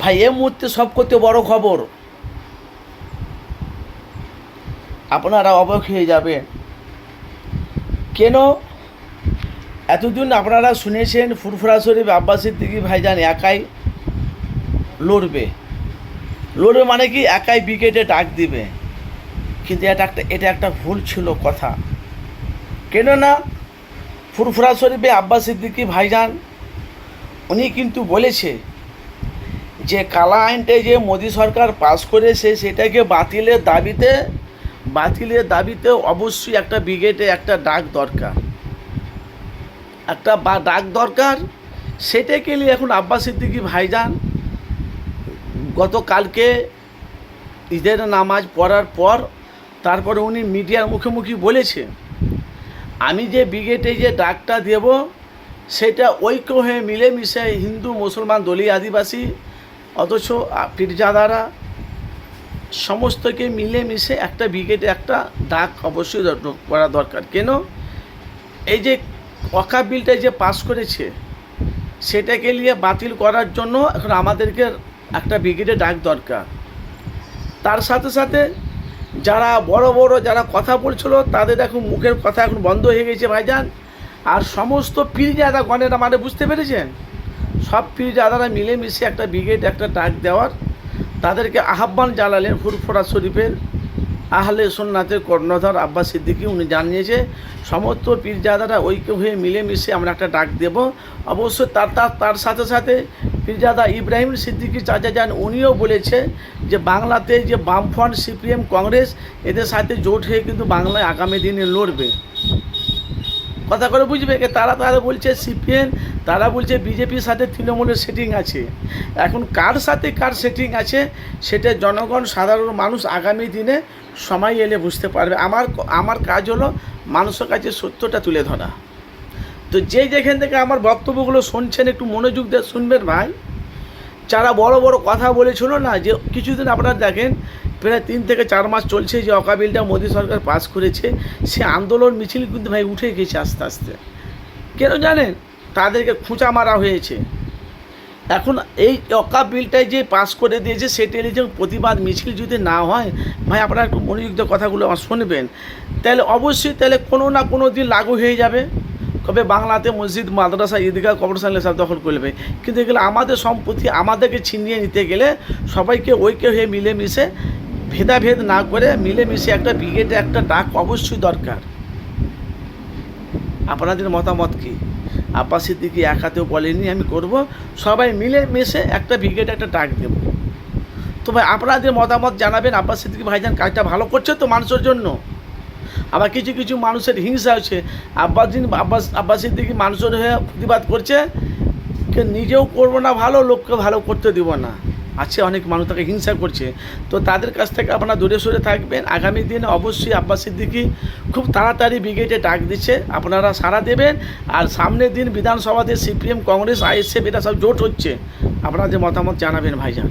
ভাই এ মুহূর্তে সব করতে বড় খবর। আপনারা অবাক হয়ে যাবেন। কেন? এতদিন আপনারা শুনেছেন ফুরফুরা শরীফ আব্বাস সিদ্দিকি ভাইজান একাই লড়বে। লড়বে মানে কি? একাই বিকেটে ডাক দিবে। কিন্তু এটা একটা এটা একটা ভুল ছিল কথা। কেন না ফুরফুরা শরীফে আব্বাস সিদ্দিকি ভাইজান, উনি কিন্তু বলেছে যে কালা আইনটা যে মোদী সরকার পাস করেছে সেটাকে বাতিলের দাবিতে বাতিলের দাবিতে অবশ্যই একটা ব্রিগেডে একটা ডাক দরকার। একটা বা ডাক দরকার, সেটাকে নিয়ে এখন আব্বাস সিদ্দিকি ভাইজান গতকালকে ঈদের নামাজ পড়ার পর, তারপরে উনি মিডিয়ার মুখোমুখি বলেছে, আমি যে ব্রিগেডে যে ডাকটা দেব, সেটা ঐক্য হয়ে মিলেমিশে হিন্দু, মুসলমান, দলীয়, আদিবাসী অথচ পীরজাদারা সমস্তকে মিলেমিশে একটা ব্রিগেডে একটা ডাক অবশ্যই করা দরকার। কেন? এই যে অকা বিলটা যে পাস করেছে, সেটাকে নিয়ে বাতিল করার জন্য এখন আমাদেরকে একটা ব্রিগেডে ডাক দরকার। তার সাথে সাথে যারা বড় বড় যারা কথা বলছিল, তাদের এখন মুখের কথা এখন বন্ধ হয়ে গেছে ভাইজান। আর সমস্ত পীরজাদা গণেরা মানে বুঝতে পেরেছেন? সব পীরজাদারা মিলেমিশে একটা ব্রিগেড, একটা ডাক দেওয়ার, তাদেরকে আহ্বান জানালেন ফুরফুরা শরীফের আহলে সোননাথের কর্ণধর আব্বাস সিদ্দিকি। উনি জানিয়েছে, সমস্ত পীরজাদারা ঐক্য হয়ে মিলেমিশে আমরা একটা ডাক দেব। অবশ্য তার তার সাথে সাথে পীরজাদা ইব্রাহিম সিদ্দিকি চাচা যান, উনিও বলেছে যে বাংলাতে যে বামফ্রন্ট সিপিএম কংগ্রেস, এদের সাথে জোট হয়ে কিন্তু বাংলায় আগামী দিনে লড়বে। কথা করে বুঝবে যে তারা তারা বলছে, সিপিএম তারা বলছে বিজেপির সাথে তৃণমূলের সেটিং আছে। এখন কার সাথে কার সেটিং আছে, সেটা জনগণ, সাধারণ মানুষ আগামী দিনে সময় এলে বুঝতে পারবে। আমার আমার কাজ হলো মানুষের কাছে সত্যটা তুলে ধরা। তো যে যেখান থেকে আমার বক্তব্যগুলো শুনছেন, একটু মনোযোগ দিয়ে শুনবেন ভাই। যারা বড় বড় কথা বলেছিল না, যে কিছুদিন আপনারা দেখেন, প্রায় তিন থেকে চার মাস চলছে যে অকাবিলটা মোদী সরকার পাস করেছে। সে আন্দোলন মিছিল কিন্তু ভাই উঠে গেছে আস্তে আস্তে। কেন জানেন? তাদেরকে খুঁচা মারা হয়েছে। এখন এই অকা বিলটাই যে পাস করে দিয়েছে সেটা যে প্রতিবাদ মিছিল যদি না হয়, ভাই, আপনারা একটু মনোযোগ দিয়ে কথাগুলো আমার শুনবেন। তাহলে অবশ্যই তাহলে কোনো না কোনো দিন লাগু হয়ে যাবে। কবে বাংলাতে মসজিদ, মাদ্রাসা, ঈদগাহ, কবরস্থান সব দখল করবে। কিন্তু এগুলো আমাদের সম্পত্তি, আমাদেরকে ছিনিয়ে নিতে গেলে সবাইকে ঐক্য হয়ে মিলেমিশে ভেদাভেদ না করে মিলেমিশে একটা ব্রিগেডে একটা ডাক অবশ্যই দরকার। আপনাদের মতামত কি? আব্বাস সিদ্দিকি এক হাতেও বলেনি আমি করব। সবাই মিলে মিশে একটা ব্রিগেড একটা ডাক দেব। তো ভাই, আপনাদের মতামত জানাবেন আব্বাস সিদ্দিকি ভাইজান কাজটা ভালো করছে তো মানুষের জন্য? আবার কিছু কিছু মানুষের হিংসা আছে আব্বাস দিন আব্বাস আব্বাস সিদ্দিকি মানুষের হয়ে প্রতিবাদ করছে। নিজেও করব না, ভালো, লোককে ভালো করতে দিব না। আছে, অনেক মানুষ তাকে হিংসা করছে। তো তাদের কাছ থেকে আপনারা দূরে সরে থাকবেন। আগামী দিনে অবশ্যই আব্বাস সিদ্দিকি খুব তাড়াতাড়ি ব্রিগেডে ডাক দিচ্ছে। আপনারা সারা দেবেন। আর সামনের দিন বিধানসভাতে সিপিএম, কংগ্রেস, আইএসএফ, এটা সব জোট হচ্ছে। আপনাদের মতামত জানাবেন, ভাইজান।